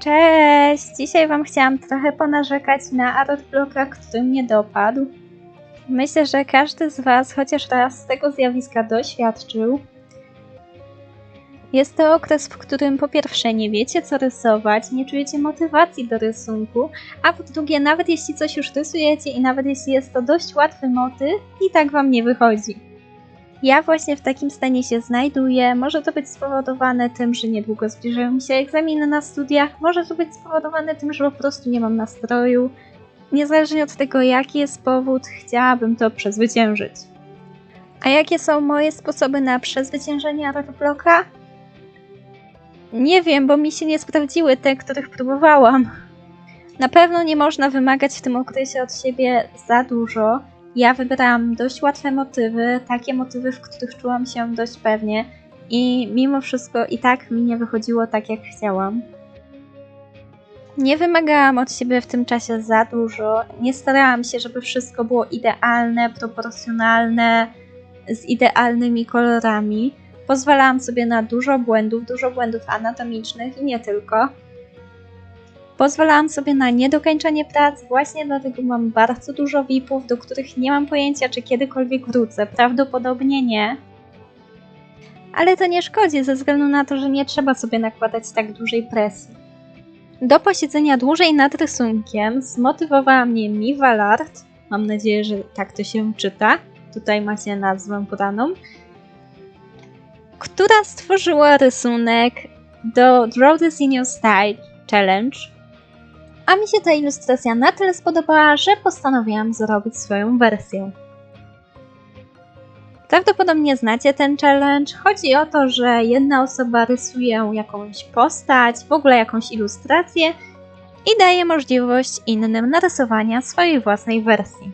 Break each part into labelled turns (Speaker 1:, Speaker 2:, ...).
Speaker 1: Cześć! Dzisiaj Wam chciałam trochę ponarzekać na artblocka, który mnie dopadł. Myślę, że każdy z Was chociaż raz tego zjawiska doświadczył. Jest to okres, w którym po pierwsze nie wiecie co rysować, nie czujecie motywacji do rysunku, a po drugie nawet jeśli coś już rysujecie i nawet jeśli jest to dość łatwy motyw, i tak Wam nie wychodzi. Ja właśnie w takim stanie się znajduję. Może to być spowodowane tym, że niedługo zbliżają mi się egzaminy na studiach, może to być spowodowane tym, że po prostu nie mam nastroju. Niezależnie od tego, jaki jest powód, chciałabym to przezwyciężyć. A jakie są moje sposoby na przezwyciężenie artblocka? Nie wiem, bo mi się nie sprawdziły te, których próbowałam. Na pewno nie można wymagać w tym okresie od siebie za dużo, ja wybrałam dość łatwe motywy, takie motywy, w których czułam się dość pewnie i mimo wszystko i tak mi nie wychodziło tak jak chciałam. Nie wymagałam od siebie w tym czasie za dużo, nie starałam się, żeby wszystko było idealne, proporcjonalne, z idealnymi kolorami. Pozwalałam sobie na dużo błędów, dużo błędów anatomicznych i nie tylko. Pozwalałam sobie na niedokończenie prac, właśnie dlatego mam bardzo dużo VIP-ów, do których nie mam pojęcia, czy kiedykolwiek wrócę. Prawdopodobnie nie. Ale to nie szkodzi, ze względu na to, że nie trzeba sobie nakładać tak dużej presji. Do posiedzenia dłużej nad rysunkiem zmotywowała mnie Miwa. Mam nadzieję, że tak to się czyta. Tutaj macie nazwę podaną. Która stworzyła rysunek do Draw This in Your Style Challenge a mi się ta ilustracja na tyle spodobała, że postanowiłam zrobić swoją wersję. Prawdopodobnie znacie ten challenge. Chodzi o to, że jedna osoba rysuje jakąś postać, w ogóle jakąś ilustrację i daje możliwość innym narysowania swojej własnej wersji.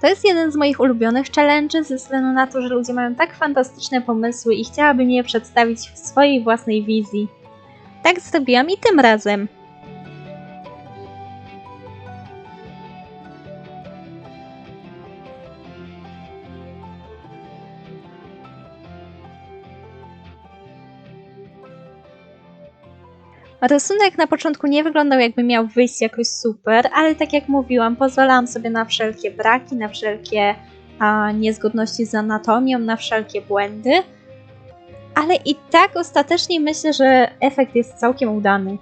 Speaker 1: To jest jeden z moich ulubionych challenges ze względu na to, że ludzie mają tak fantastyczne pomysły i chciałabym je przedstawić w swojej własnej wizji. Tak zrobiłam i tym razem. Rysunek na początku nie wyglądał jakby miał wyjść jakoś super, ale tak jak mówiłam, pozwalałam sobie na wszelkie braki, na wszelkie a, niezgodności z anatomią, na wszelkie błędy. Ale i tak ostatecznie myślę, że efekt jest całkiem udany.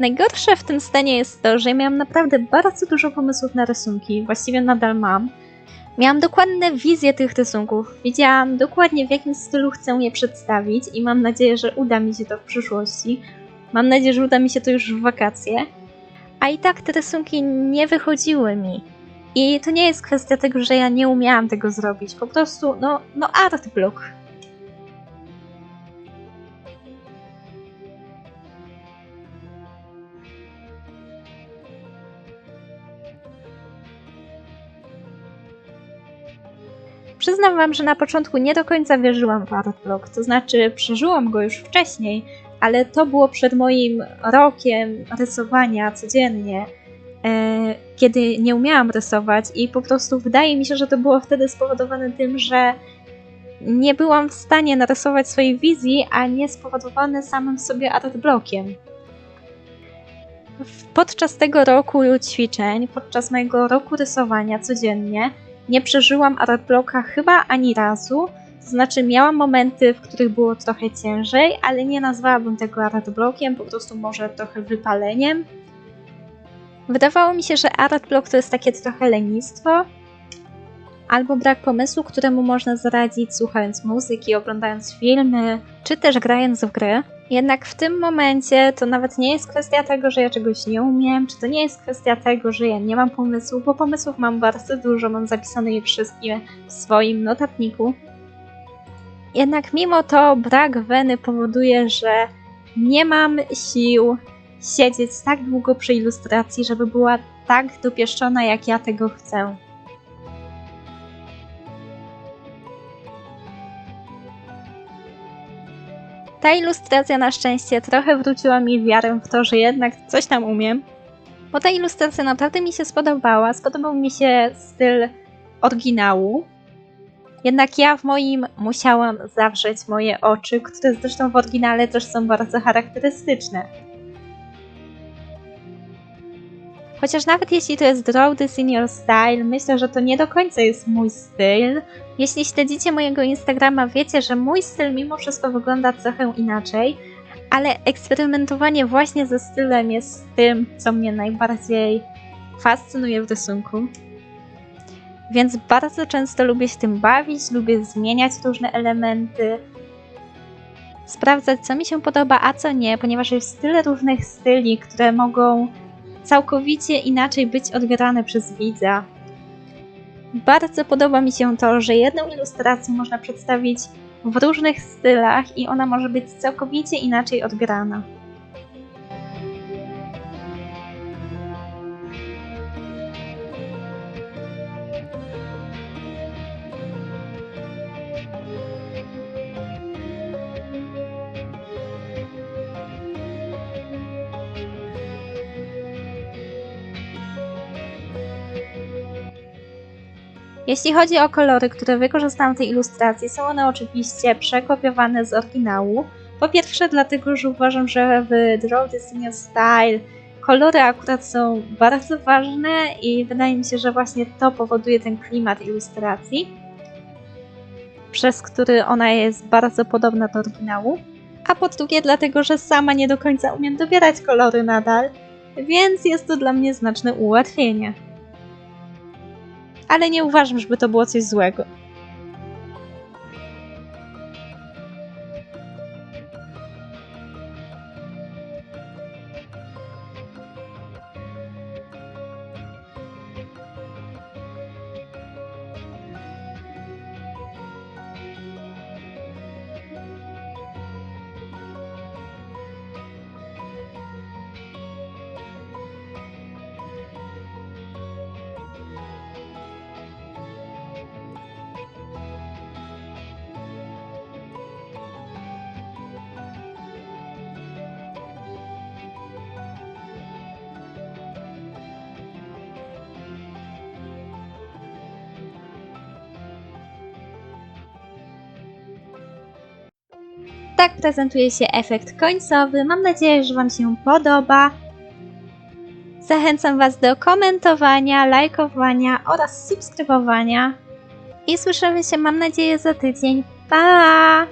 Speaker 1: Najgorsze w tym stanie jest to, że miałam naprawdę bardzo dużo pomysłów na rysunki, właściwie nadal mam. Miałam dokładne wizje tych rysunków, wiedziałam dokładnie w jakim stylu chcę je przedstawić i mam nadzieję, że uda mi się to w przyszłości. Mam nadzieję, że uda mi się to już w wakacje. A i tak te rysunki nie wychodziły mi. I to nie jest kwestia tego, że ja nie umiałam tego zrobić. Po prostu, no, no art block. Przyznam wam, że na początku nie do końca wierzyłam w Artblock, to znaczy przeżyłam go już wcześniej, ale to było przed moim rokiem rysowania codziennie, e, kiedy nie umiałam rysować i po prostu wydaje mi się, że to było wtedy spowodowane tym, że nie byłam w stanie narysować swojej wizji, a nie spowodowane samym sobie artblockiem. Podczas tego roku ćwiczeń, podczas mojego roku rysowania codziennie, nie przeżyłam artblocka chyba ani razu. To znaczy, miałam momenty, w których było trochę ciężej, ale nie nazwałabym tego artblockiem, po prostu może trochę wypaleniem. Wydawało mi się, że artblock to jest takie trochę lenistwo, albo brak pomysłu, któremu można zaradzić słuchając muzyki, oglądając filmy, czy też grając w gry. Jednak w tym momencie to nawet nie jest kwestia tego, że ja czegoś nie umiem, czy to nie jest kwestia tego, że ja nie mam pomysłu, bo pomysłów mam bardzo dużo, mam zapisane je wszystkie w swoim notatniku. Jednak mimo to brak weny powoduje, że nie mam sił siedzieć tak długo przy ilustracji, żeby była tak dopieszczona, jak ja tego chcę. Ta ilustracja na szczęście trochę wróciła mi wiarę w to, że jednak coś tam umiem. Bo ta ilustracja naprawdę mi się spodobała. Spodobał mi się styl oryginału. Jednak ja w moim musiałam zawrzeć moje oczy, które zresztą w oryginale też są bardzo charakterystyczne. Chociaż nawet jeśli to jest Draw This Your Style, myślę, że to nie do końca jest mój styl. Jeśli śledzicie mojego Instagrama, wiecie, że mój styl mimo wszystko wygląda trochę inaczej, ale eksperymentowanie właśnie ze stylem jest tym, co mnie najbardziej fascynuje w rysunku. Więc bardzo często lubię się tym bawić, lubię zmieniać różne elementy, sprawdzać, co mi się podoba, a co nie, ponieważ jest tyle różnych styli, które mogą całkowicie inaczej być odbierane przez widza. Bardzo podoba mi się to, że jedną ilustrację można przedstawić w różnych stylach i ona może być całkowicie inaczej odbierana. Jeśli chodzi o kolory, które wykorzystałam w tej ilustracji, są one oczywiście przekopiowane z oryginału. Po pierwsze dlatego, że uważam, że w Draw Your Style kolory akurat są bardzo ważne i wydaje mi się, że właśnie to powoduje ten klimat ilustracji, przez który ona jest bardzo podobna do oryginału. A po drugie dlatego, że sama nie do końca umiem dobierać kolory nadal, więc jest to dla mnie znaczne ułatwienie ale nie uważam, żeby to było coś złego. Tak prezentuje się efekt końcowy. Mam nadzieję, że Wam się podoba. Zachęcam Was do komentowania, lajkowania oraz subskrybowania. I słyszymy się, mam nadzieję, za tydzień. Pa!